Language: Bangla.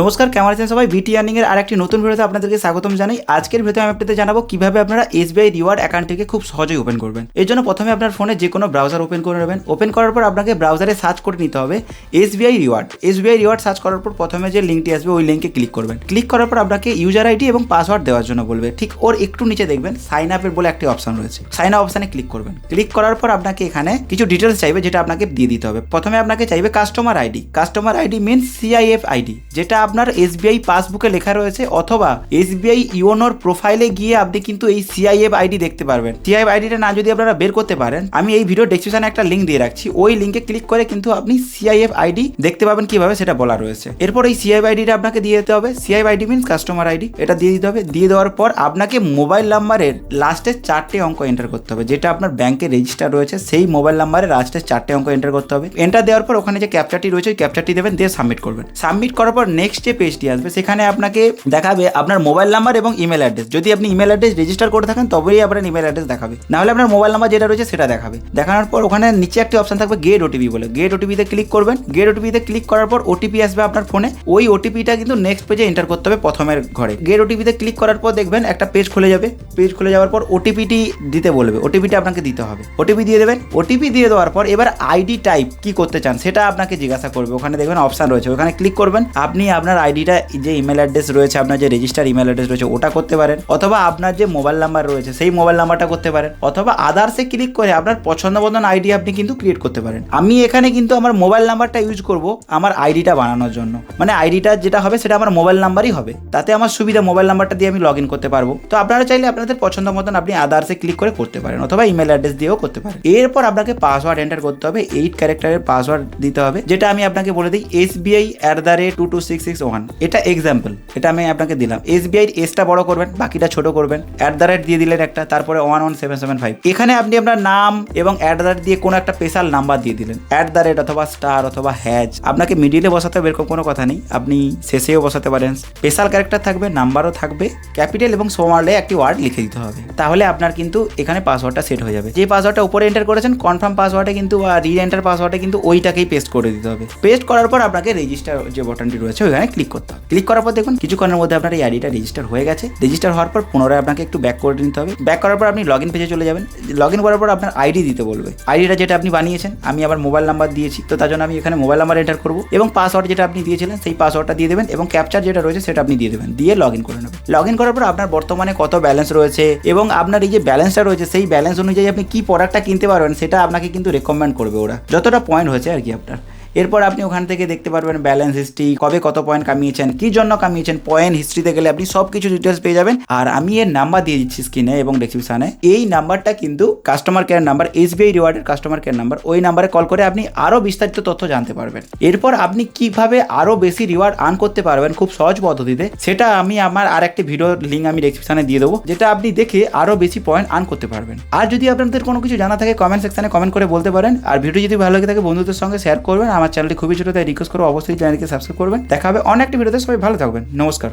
নমস্কার, কেমন আছেন সবাই? বিটি আর্নিং এর আরেকটি নতুন ভিডিওতে আপনাদেরকে স্বাগতম জানাই। আজকের ভিডিওতে আমি আপনাদের জানাব কীভাবে আপনারা এসবিআই রিওয়ার্ড অ্যাকাউন্টটিকে খুব সহজেই ওপেন করবেন। এর জন্য প্রথমে আপনার ফোনে যে কোনো ব্রাউজার ওপেন করে নেবেন। ওপেন করার পর আপনাকে ব্রাউজারে সার্চ করে নিতে হবে SBI reward SBI reward search করার পর প্রথমে যে লিঙ্কটি আসবে, ওই লিঙ্কে ক্লিক করবেন। ক্লিক করার পর আপনাকে ইউজার আইডি এবং পাসওয়ার্ড দেওয়ার জন্য বলবে। ঠিক ওর একটু নিচে দেখবেন সাইন আপের বলে একটি অপশন রয়েছে। সাইন আপ অপশানে ক্লিক করবেন। ক্লিক করার পর আপনাকে এখানে কিছু ডিটেলস চাইবে, যেটা আপনাকে দিয়ে দিতে হবে। প্রথমে আপনাকে চাইবে customer ID customer ID means CIF ID যেটা আপনার এসবিআই পাসবুকে লেখা রয়েছে অথবা এসবিআই ইওনোর প্রোফাইলে গিয়ে আপনি কিন্তু এই সিআইএফ আইডি দেখতে পারবেন। সিআইএফ আইডিটা না যদি আপনারা বের করতে পারেন, আমি এই ভিডিও ডেসক্রিপশনে একটা লিঙ্ক দিয়ে রাখছি। ওই লিঙ্কে ক্লিক করে কিন্তু আপনি সিআইএফ আইডি দেখতে পাবেন কীভাবে সেটা বলা রয়েছে। এরপর এই সিআইএফ আইডিটা আপনাকে দিয়ে দিতে হবে। CIF ID means customer ID. এটা দিয়ে দিতে হবে। দিয়ে দেওয়ার পর আপনাকে মোবাইল নাম্বারের লাস্টের চারটে অঙ্ক এন্টার করতে হবে। যেটা আপনার ব্যাংকে রেজিস্টার রয়েছে, সেই মোবাইল নাম্বারে লাস্টের চারটে অঙ্ক এন্টার করতে হবে। এন্টার দেওয়ার পর ওখানে যে ক্যাপচারটি রয়েছে, ওই ক্যাপচারটি দেবেন, দিয়ে সাবমিট করবেন। সাবমিট করার পর নেক্সট যে পেজটি আসবে সেখানে আপনাকে দেখাবে আপনার মোবাইল নাম্বার এবং ইমেল অ্যাড্রেস যদি আপনি ইমেল অ্যাড্রেস রেজিস্টার করে থাকেন তবেই আপনার ইমেল অ্যাড্রেস দেখাবে নাহলে আপনার মোবাইল নাম্বার যেটা রয়েছে সেটা দেখাবে দেখানোর পর ওখানে নিচে একটি অপশন থাকবে গেট ওটিপি বলে গেট ওটিপিতে ক্লিক করবেন গেট ওটিপিতে ক্লিক করার পর ওটিপি আসবে আপনার ফোনে ওই ওটিপিটা কিন্তু নেক্সট পেজে এন্টার করতে হবে প্রথমের ঘরে গেট ওটিপিতে ক্লিক করার পর দেখবেন একটা পেজ খুলে যাবে পেজ খুলে যাওয়ার পর ওটিপিটি দিতে বলবে ওটিপিটা আপনাকে দিতে হবে ওটিপি দিয়ে দেবেন ওটিপি দিয়ে দেওয়ার পর এবার আইডি টাইপ কি করতে চান সেটা আপনাকে জিজ্ঞাসা করবে ওখানে দেখবেন অপশন রয়েছে ওখানে ক্লিক করবেন আপনি আপনার আইডিটা যে ইমেল অ্যাড্রেস রয়েছে, আপনার যে রেজিস্টার ইমেল অ্যাড্রেস রয়েছে, ওটা করতে পারেন। অথবা আপনার যে মোবাইল নাম্বার রয়েছে, সেই মোবাইল নাম্বারটা করতে পারেন। অথবা আদার্সে ক্লিক করে আপনার পছন্দ মতন আইডি আপনি কিন্তু ক্রিয়েট করতে পারেন। আমি এখানে কিন্তু আমার মোবাইল নাম্বারটা ইউজ করব আমার আইডিটা বানানোর জন্য। মানে আইডিটা যেটা হবে, সেটা আমার মোবাইল নাম্বারই হবে। তাতে আমার সুবিধা মোবাইল নাম্বারটা দিয়ে আমি লগ ইন করতে পারব। তো আপনারা চাইলে আপনাদের পছন্দ মতন আপনি আদার্সে ক্লিক করে করতে পারেন, অথবা ইমেল অ্যাড্রেস দিয়েও করতে পারেন। এরপর আপনাকে পাসওয়ার্ড এন্টার করতে হবে। এইট ক্যারেক্টারের পাসওয়ার্ড দিতে হবে। যেটা আমি আপনাকে বলে দিই SBI at the rate two two six six one এটা এক্সাম্পল এটা আমি আপনাকে দিলাম। এসবিআই এসটা বড় করবেন, বাকিটা ছোট করবেন। অ্যাট দ্য রেট দিয়ে দিলেন একটা, তারপরে one one seven seven five এখানে আপনি আপনার নাম এবং অ্যাট দ্য রেট দিয়ে কোনো একটা স্পেশাল নাম্বার দিয়ে দিলেন। অ্যাট দ্য রেট অথবা স্টার অথবা হ্যাজ আপনাকে মিডিলে বসাতে হবে এরকম কোনো কথা নেই। আপনি শেষেও বসাতে পারেন। স্পেশাল ক্যারেক্টার থাকবে নাম্বারও থাকবে। ক্যাপিটাল এবং সোমারলে একটি ওয়ার্ড লিখে দিতে হবে। তাহলে আপনার কিন্তু এখানে পাসওয়ার্ডটা সেট হয়ে যাবে। যে পাসওয়ার্ডটা উপরে এন্টার করেছেন কনফার্ম পাসওয়ার্ডে কিন্তু রি এন্টার পাসওয়ার্ডে কিন্তু ওইটাকেই পেস্ট করে দিতে হবে। পেস্ট করার পর আপনাকে রেজিস্টার যে বটনটি রয়েছে ওইখানে ক্লিক করতে হবে। ক্লিক করার পর দেখুন, কিছুক্ষণের মধ্যে আপনার এই আইডিটা রেজিস্টার হয়ে গেছে। রেজিস্টার হওয়ার পর পুনরায় আপনাকে একটু ব্যাক করে নিতে হবে। ব্যাক করার পর আপনি লগ ইন পেজে চলে যাবেন। লগ ইন করার পর আপনার আইডি দিতে বলবে। আইডিটা যেটা আপনি বানিয়েছেন, আমি আবার মোবাইল নাম্বার দিয়েছি, তো তার জন্য আমি এখানে মোবাইল নাম্বার এন্টার করব এবং পাসওয়ার্ড যেটা আপনি দিয়েছিলেন, সেই পাসওয়ার্ডটা দিয়ে দেবেন এবং ক্যাপচার যেটা রয়েছে সেটা আপনি দিয়ে দেবেন। দিয়ে লগ ইন করে নেবেন। লগ ইন করার পর আপনার বর্তমানে কত ব্যালেন্স রয়েছে এবং আপনার এই যে ব্যালেন্সটা রয়েছে, সেই ব্যালেন্স অনুযায়ী আপনি কি প্রোডাক্টটা কিনতে পারবেন, সেটা আপনাকে কিন্তু রেকমেন্ড করবে ওরা। যতটা পয়েন্ট হয়েছে আর কি আপনার। এরপর আপনি ওখান থেকে দেখতে পারবেন ব্যালেন্স হিস্ট্রি কবে কত পয়েন্ট কামিয়েছেন, কি জন্য কামিয়েছেন পয়েন্ট হিস্ট্রিতে গেলে আপনি সব কিছু ডিটেলস পেয়ে যাবেন। আর আমি এর নাম্বার দিয়ে দিচ্ছি স্ক্রিনে এবং ডেসক্রিপশনে এই নাম্বারটা কিন্তু কাস্টমার কেয়ার নাম্বার এসবিআই রিওয়ার্ডের কাস্টমার কেয়ার নাম্বার ওই নাম্বারে কল করে আপনি আরও বিস্তারিত তথ্য জানতে পারবেন। এরপর আপনি কীভাবে আরও বেশি রিওয়ার্ড আর্ন করতে পারবেন খুব সহজ পদ্ধতিতে, সেটা আমি আমার আর একটি ভিডিও লিঙ্ক আমি ডেসক্রিপশনে দিয়ে দেবো, যেটা আপনি দেখে আরও বেশি পয়েন্ট আর্ন করতে পারবেন। আর যদি আপনাদের কোনো কিছু জানা থাকে কমেন্ট সেকশনে কমেন্ট করে বলতে পারেন। আর ভিডিও যদি ভালো লাগে থাকে, বন্ধুদের সঙ্গে শেয়ার করবেন। আমার চ্যানেলটি খুবই ছোটো, তাই রিকোয়েস্ট করব অবশ্যই চ্যানেলকে সাবস্ক্রাইব করবেন। দেখা হবে অনেকটি ভিডিওতে, সবাই ভালো থাকবেন। নমস্কার।